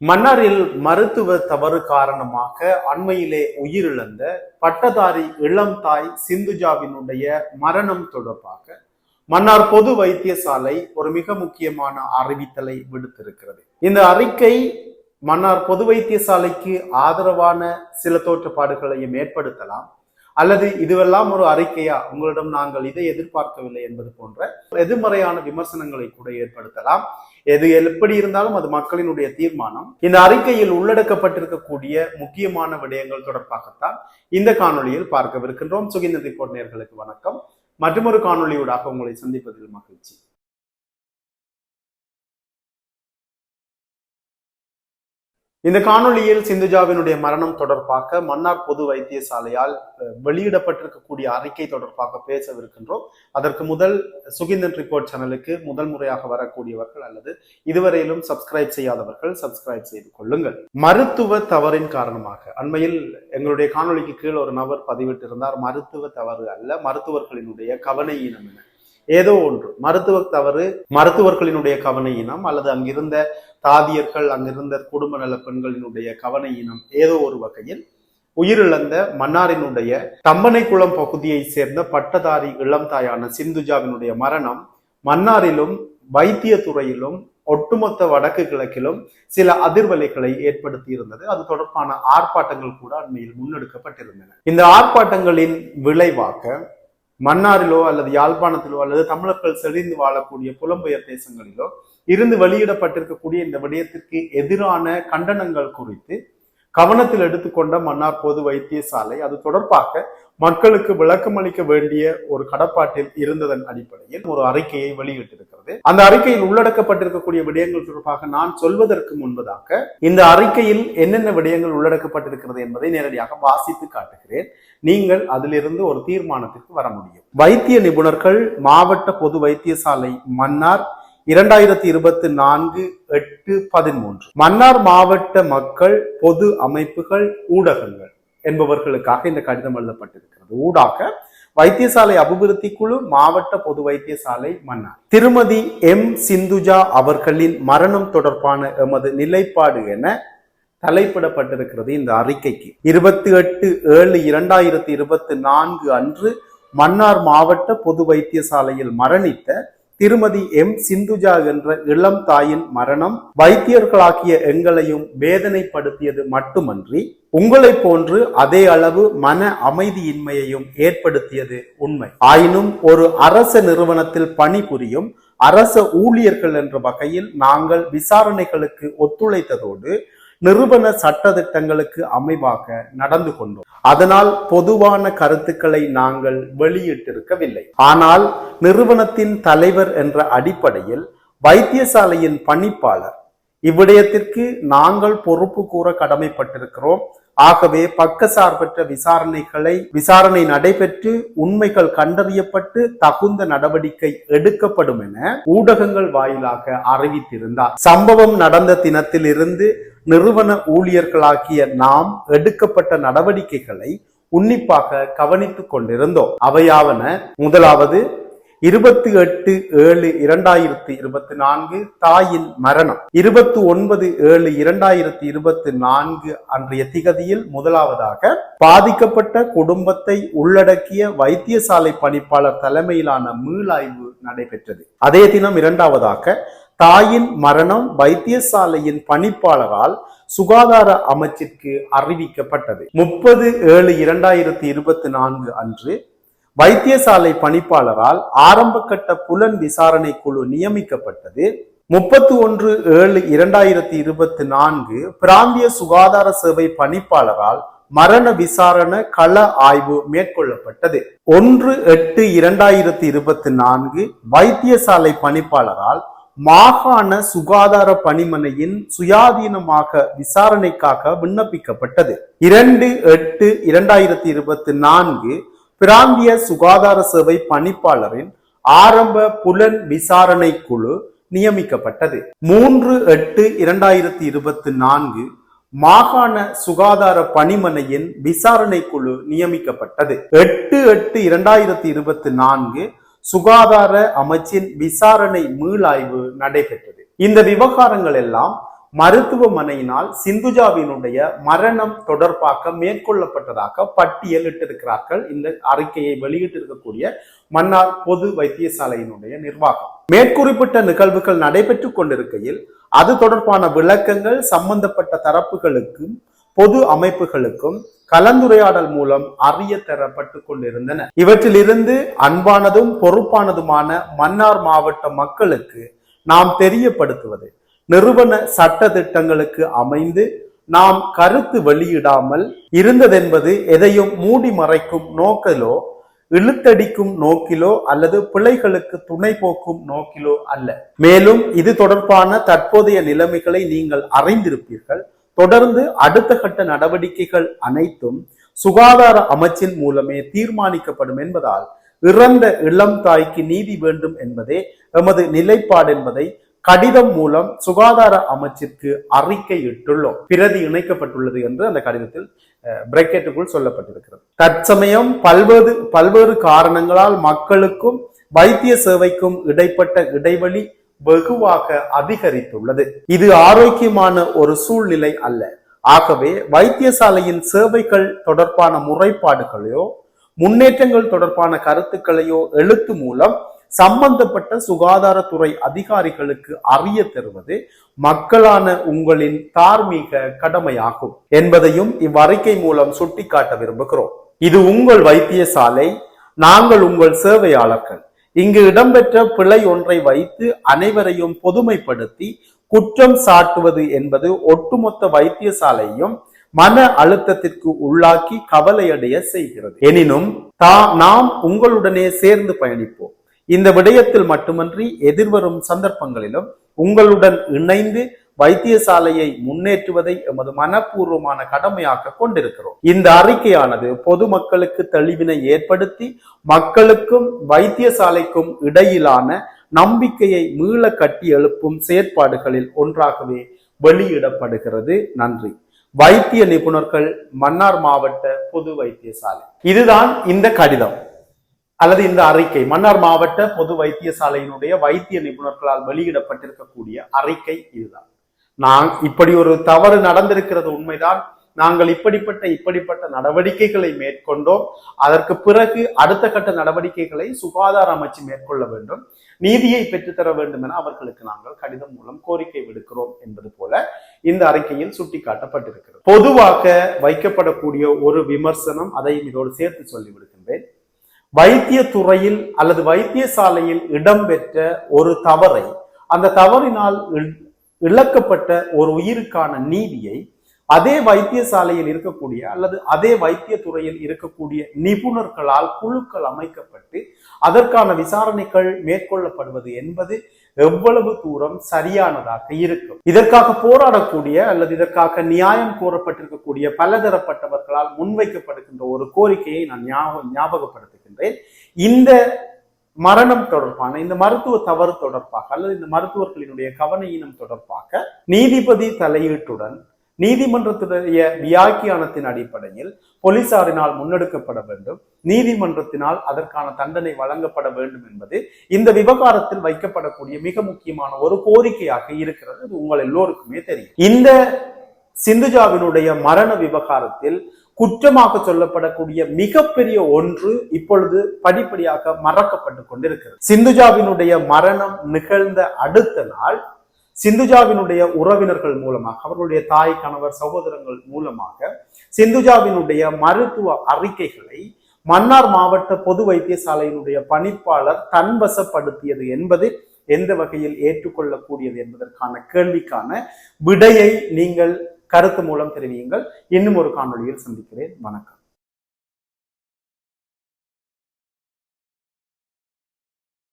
மன்னாரில் மருத்துவ தவறு காரணமாக அண்மையிலே உயிரிழந்த பட்டதாரி இளம் தாய் சிந்துஜாவினுடைய மரணம் தொடர்பாக மன்னார் பொது வைத்தியசாலை ஒரு மிக முக்கியமான அறிவித்தலை விடுத்திருக்கிறது. இந்த அறிக்கை மன்னார் பொது வைத்தியசாலைக்கு ஆதரவான சில தோற்றப்பாடுகளையும் ஏற்படுத்தலாம். அல்லது இதுவெல்லாம் ஒரு அறிக்கையா? உங்களிடம் நாங்கள் இதை எதிர்பார்க்கவில்லை என்பது போன்ற எதிர்மறையான விமர்சனங்களை கூட ஏற்படுத்தலாம். எது எப்படி இருந்தாலும் அது மக்களினுடைய தீர்மானம். இந்த அறிக்கையில் உள்ளடக்கப்பட்டிருக்கக்கூடிய முக்கியமான விடயங்கள் தொடர்பாகத்தான் இந்த காணொளியில் பார்க்கவிருக்கின்றோம். சுகிந்தர் ரிப்போர்ட் நேர்களுக்கு வணக்கம். மற்றொரு காணொலியூடாக உங்களை சந்திப்பதில் மகிழ்ச்சி. இந்த காணொளியில் சிந்துஜாவினுடைய மரணம் தொடர்பாக மன்னார் பொது வைத்தியசாலையால் வெளியிடப்பட்டிருக்கக்கூடிய அறிக்கை தொடர்பாக பேசவிருக்கின்றோம். அதற்கு முதல் சுகிந்தன் ரிப்போர்ட் சேனலுக்கு முதல் முறையாக வரக்கூடியவர்கள் அல்லது இதுவரையிலும் சப்ஸ்கிரைப் செய்யாதவர்கள் சப்ஸ்கிரைப் செய்து கொள்ளுங்கள். மருத்துவ தவறின் காரணமாக அண்மையில் எங்களுடைய காணொளிக்கு கீழ் ஒரு நபர் பதிவிட்டிருந்தார். மருத்துவ தவறு அல்ல மருத்துவர்களினுடைய கவன ஈனம் என ஏதோ ஒன்று. மருத்துவ தவறு மருத்துவர்களினுடைய கவன இனம் அல்லது அங்கிருந்த தாதியர்கள் அங்கிருந்த குடும்ப நல பெண்களினுடைய கவன இனம் ஏதோ ஒரு வகையில் உயிரிழந்த மன்னாரினுடைய தம்பனைக்குளம் பகுதியை சேர்ந்த பட்டதாரி இளம் தாயான சிந்துஜாவினுடைய மரணம் மன்னாரிலும் வைத்தியத்துறையிலும் ஒட்டுமொத்த வடக்கு கிழக்கிலும் சில அதிர்வலைகளை ஏற்படுத்தி இருந்தது அது தொடர்பான ஆர்ப்பாட்டங்கள் கூட அண்மையில் முன்னெடுக்கப்பட்டிருந்தன. இந்த ஆர்ப்பாட்டங்களின் விளைவாக மன்னாரிலோ அல்லது யாழ்ப்பாணத்திலோ அல்லது தமிழர்கள் செறிந்து வாழக்கூடிய புலம்பெயர் தேசங்களிலோ இருந்து வெளியிடப்பட்டிருக்கக்கூடிய இந்த விடயத்திற்கு எதிரான கண்டனங்கள் குறித்து கவனத்தில் எடுத்துக்கொண்ட மன்னார் பொது வைத்தியசாலை அது தொடர்பாக மக்களுக்கு விளக்கம் அளிக்க வேண்டிய ஒரு கடப்பாட்டில் இருந்ததன் அடிப்படையில் ஒரு அறிக்கையை வெளியிட்டிருக்கிறது. அந்த அறிக்கையில் உள்ளடக்கப்பட்டிருக்கக்கூடிய விடயங்கள் தொடர்பாக நான் சொல்வதற்கு முன்பதாக இந்த அறிக்கையில் என்னென்ன விடயங்கள் உள்ளடக்கப்பட்டிருக்கிறது என்பதை நேரடியாக வாசித்து காட்டுகிறேன். நீங்கள் அதிலிருந்து ஒரு தீர்மானத்திற்கு வர முடியும். வைத்திய நிபுணர்கள் மாவட்ட பொது வைத்தியசாலை மன்னார் இரண்டாயிரத்தி இருபத்தி நான்கு எட்டு பதிமூன்று. மன்னார் மாவட்ட மக்கள் பொது அமைப்புகள் ஊடகங்கள். என்பவர்களுக்காக இந்த கடிதம் எழுதப்பட்டிருக்கிறது. ஊடாக வைத்தியசாலை அபிவிருத்தி குழு மாவட்ட பொது வைத்தியசாலை மன்னார். திருமதி எம். சிந்துஜா அவர்களின் மரணம் தொடர்பான எமது நிலைப்பாடு என தலைப்பிடப்பட்டிருக்கிறது இந்த அறிக்கைக்கு. இருபத்தி எட்டு ஏழு இரண்டாயிரத்தி இருபத்தி நான்கு அன்று மன்னார் மாவட்ட பொது வைத்தியசாலையில் மரணித்த திருமதி எம். சிந்துஜா என்ற இளம் தாயின் மரணம் வைத்தியர்களாக்கிய எங்களையும் வேதனைப்படுத்தியது மட்டுமன்றி உங்களை போன்று அதே அளவு மன அமைதியின்மையையும் ஏற்படுத்தியது உண்மை. ஆயினும் ஒரு அரச நிறுவனத்தில் பணிபுரியும் அரச ஊழியர்கள் என்ற வகையில் நாங்கள் விசாரணைகளுக்கு ஒத்துழைத்ததோடு நிறுவன சட்டதிட்டங்களுக்கு அமைவாக நடந்து கொண்டோம். அதனால் பொதுவான கருத்துக்களை நாங்கள் வெளியிட்டிருக்கவில்லை. ஆனால் நிறுவனத்தின் தலைவர் என்ற அடிப்படையில் வைத்தியசாலையின் பணிப்பாளர் இவ்விடயத்திற்கு நாங்கள் பொறுப்பு கூற கடமைப்பட்டிருக்கிறோம். ஆகவே பக்கசார்பற்ற விசாரணைகளை விசாரணை நடைபெற்று உண்மைகள் கண்டறியப்பட்டு தகுந்த நடவடிக்கை எடுக்கப்படும் என ஊடகங்கள் வாயிலாக அறிவித்திருந்தார். சம்பவம் நடந்த தினத்திலிருந்து நிறுவன ஊழியர்களாகிய நாம் எடுக்கப்பட்ட நடவடிக்கைகளை உன்னிப்பாக கவனித்துக் கொண்டிருந்தோம். அவையாவன முதலாவது இருபத்தி எட்டு ஏழு இரண்டாயிரத்தி இருபத்தி நான்கு தாயின் மரணம். இருபத்தி ஒன்பது ஏழு இரண்டாயிரத்தி இருபத்தி நான்கு அன்றைய திகதியில் முதலாவதாக பாதிக்கப்பட்ட குடும்பத்தை உள்ளடக்கிய வைத்தியசாலை பணிப்பாளர் தலைமையிலான மீளாய்வு நடைபெற்றது. அதே தினம் இரண்டாவதாக தாயின் மரணம் வைத்தியசாலையின் பணிப்பாளரால் சுகாதார அமைச்சிற்கு அறிவிக்கப்பட்டது. முப்பது ஏழு இரண்டாயிரத்தி இருபத்தி நான்கு அன்று வைத்தியசாலை பணிப்பாளரால் ஆரம்ப கட்ட புலன் விசாரணை குழு நியமிக்கப்பட்டது. முப்பத்தி ஒன்று ஏழு இரண்டாயிரத்தி இருபத்தி நான்கு பிராந்திய சுகாதார சேவை பணிப்பாளரால் மரண விசாரணை கள ஆய்வு மேற்கொள்ளப்பட்டது. ஒன்று எட்டு இரண்டாயிரத்தி இருபத்தி நான்கு வைத்தியசாலை பணிப்பாளரால் மாகாண சுகாதார பணிமனையின் சுயாதீனமாக விசாரணைக்காக விண்ணப்பிக்கப்பட்டது. இரண்டு எட்டு இரண்டாயிரத்தி இருபத்தி நான்கு பிராந்திய சுகாதார சேவை பணிப்பாளரின் ஆரம்ப புலன் விசாரணை குழு நியமிக்கப்பட்டது. மூன்று எட்டு இரண்டாயிரத்தி இருபத்தி நான்கு மாகாண சுகாதார பணிமனையின் விசாரணை குழு நியமிக்கப்பட்டது. எட்டு எட்டு இரண்டாயிரத்தி இருபத்தி நான்கு சுகாதார அமைச்சின் விசாரணை மீளாய்வு நடைபெற்றது. இந்த விவகாரங்கள் எல்லாம் மருத்துவமனையினால் சிந்துஜாவினுடைய மரணம் தொடர்பாக மேற்கொள்ளப்பட்டதாக பட்டியலிட்டிருக்கிறார்கள் இந்த அறிக்கையை வெளியிட்டிருக்கக்கூடிய மன்னார் பொது வைத்தியசாலையினுடைய நிர்வாகம். மேற்குறிப்பிட்ட நிகழ்வுகள் நடைபெற்றுக் கொண்டிருக்கையில் அது தொடர்பான விளக்கங்கள் சம்பந்தப்பட்ட தரப்புகளுக்கும் பொது அமைப்புகளுக்கும் கலந்துரையாடல் மூலம் அறிய தரப்பட்டு கொண்டிருந்தன. இவற்றிலிருந்து அன்பானதும் பொறுப்பானதுமான மன்னார் மாவட்ட மக்களுக்கு நாம் தெரியப்படுத்துவது நிறுவன சட்ட திட்டங்களுக்கு அமைந்து நாம் கருத்து வெளியிடாமல் இருந்ததென்பது எதையும் மூடி மறைக்கும் நோக்கிலோ இழுத்தடிக்கும் நோக்கிலோ அல்லது பிள்ளைகளுக்கு துணை போக்கும் நோக்கிலோ அல்ல. மேலும் இது தொடர்பான தற்போதைய நிலைமைகளை நீங்கள் அறிந்திருப்பீர்கள். தொடர்ந்து அடுத்த கட்ட நடவடிக்கைகள் அனைத்தும் சுகாதார அமைச்சின் மூலமே தீர்மானிக்கப்படும் என்பதால் இறந்த இளம் தாய்க்கு நீதி வேண்டும் என்பதே எமது நிலைப்பாடு என்பதை கடிதம் மூலம் சுகாதார அமைச்சிற்கு அறிக்கை இட்டுள்ளோம் பிரதி இணைக்கப்பட்டுள்ளது என்று அந்த கடிதத்தில் பிரக்கெட்டுக்குள் சொல்லப்பட்டிருக்கிறது. தற்சமயம் பல்வேறு பல்வேறு காரணங்களால் மக்களுக்கும் வைத்திய சேவைக்கும் இடைப்பட்ட இடைவெளி வெகுவாக அதிகரித்துள்ளது. இது ஆரோக்கியமான ஒரு சூழ்நிலை அல்ல. ஆகவே வைத்தியசாலையின் சேவைகள் தொடர்பான முறைப்பாடுகளையோ முன்னேற்றங்கள் தொடர்பான கருத்துக்களையோ எழுத்து மூலம் சம்பந்தப்பட்ட சுகாதாரத்துறை அதிகாரிகளுக்கு அறிய தருவது மக்களான உங்களின் தார்மீக கடமையாகும் என்பதையும் இவ்வறிக்கை மூலம் சுட்டிக்காட்ட விரும்புகிறோம். இது உங்கள் வைத்தியசாலை நாங்கள் உங்கள் சேவையாளர்கள். இங்கு இடம்பெற்ற பிழை ஒன்றை வைத்து அனைவரையும் பொதுமைப்படுத்தி குற்றம் சாட்டுவது என்பது ஒட்டுமொத்த வைத்தியசாலையும் மன அழுத்தத்திற்கு உள்ளாக்கி கவலையடைய செய்கிறது. எனினும் தா நாம் உங்களுடனே சேர்ந்து பயணிப்போம். இந்த விடயத்தில் மட்டுமன்றி எதிர்வரும் சந்தர்ப்பங்களிலும் உங்களுடன் இணைந்து வைத்தியசாலையை முன்னேற்றுவதை எமது மனப்பூர்வமான கடமையாக கொண்டிருக்கிறோம். இந்த அறிக்கையானது பொதுமக்களுக்கு தெளிவினை ஏற்படுத்தி மக்களுக்கும் வைத்தியசாலைக்கும் இடையிலான நம்பிக்கையை மீள கட்டி எழுப்பும் செயற்பாடுகளில் ஒன்றாகவே வெளியிடப்படுகிறது. நன்றி. வைத்திய நிபுணர்கள் மன்னார் மாவட்ட பொது வைத்தியசாலை. இதுதான் இந்த கடிதம். அல்லது இந்த அறிக்கை மன்னார் மாவட்ட பொது வைத்தியசாலையினுடைய வைத்திய நிபுணர்களால் வெளியிடப்பட்டிருக்கக்கூடிய அறிக்கை இதுதான். நான் இப்படி ஒரு தவறு நடந்திருக்கிறது உண்மைதான். நாங்கள் இப்படிப்பட்ட இப்படிப்பட்ட நடவடிக்கைகளை மேற்கொண்டோம். அதற்கு பிறகு அடுத்த கட்ட நடவடிக்கைகளை சுகாதார அமைச்சு மேற்கொள்ள வேண்டும். நீதியை பெற்றுத்தர வேண்டும் என அவர்களுக்கு நாங்கள் கடிதம் மூலம் கோரிக்கை விடுக்கிறோம் என்பது போல இந்த அறிக்கையில் சுட்டிக்காட்டப்பட்டிருக்கிறது. பொதுவாக வைக்கப்படக்கூடிய ஒரு விமர்சனம் அதையும் இதோடு சேர்த்து சொல்லி வைத்தியத்துறையில் வைத்திய துறையில் அல்லது வைத்தியசாலையில் இடம்பெற்ற ஒரு தவறை அந்த தவறினால் இழக்கப்பட்ட ஒரு உயிருக்கான நீதியை அதே வைத்தியசாலையில் இருக்கக்கூடிய அல்லது அதே வைத்திய துறையில் இருக்கக்கூடிய நிபுணர்களால் குழுக்கள் அமைக்கப்பட்டு அதற்கான விசாரணைகள் மேற்கொள்ளப்படுவது என்பது எவ்வளவு தூரம் சரியானதாக இருக்கும். இதற்காக போராடக்கூடிய அல்லது இதற்காக நியாயம் கோரப்பட்டிருக்கக்கூடிய பலதரப்பட்டவர்களால் முன்வைக்கப்படுகின்ற ஒரு கோரிக்கையை நான் இருக்கின்றேன் இந்த மரணம் தொடர்பான இந்த மருத்துவ தவறு தொடர்பாக அல்லது இந்த மருத்துவர்களினுடைய கவனையினம் தொடர்பாக நீதிபதி தலையீட்டுடன் நீதிமன்றத்துடைய வியாக்கியானத்தின் அடிப்படையில் போலீசாரினால் முன்னெடுக்கப்பட வேண்டும். நீதிமன்றத்தினால் அதற்கான தண்டனை வழங்கப்பட வேண்டும் என்பது இந்த விவகாரத்தில் வைக்கப்படக்கூடிய மிக முக்கியமான ஒரு கோரிக்கையாக இருக்கிறது. உங்கள் எல்லோருக்குமே தெரியும். இந்த சிந்துஜாவினுடைய மரண விவகாரத்தில் குற்றமாக சொல்லப்படக்கூடிய மிகப்பெரிய ஒன்று இப்பொழுது படிப்படியாக மறக்கப்பட்டு கொண்டிருக்கிறது. சிந்துஜாவினுடைய மரணம் நிகழ்ந்த அடுத்த நாள் சிந்துஜாவினுடைய உறவினர்கள் மூலமாக அவர்களுடைய தாய் கணவர் சகோதரங்கள் மூலமாக சிந்துஜாவினுடைய மருத்துவ அறிக்கைகளை மன்னார் மாவட்ட பொது வைத்தியசாலையினுடைய பணிப்பாளர் தன்வசப்படுத்தியது என்பது எந்த வகையில் ஏற்றுக்கொள்ளக்கூடியது என்பதற்கான கேள்விக்கான விடையை நீங்கள் கருத்து மூலம் தெரிவியுங்கள். இன்னும் ஒரு காணொலியில் சந்திக்கிறேன். வணக்கம்.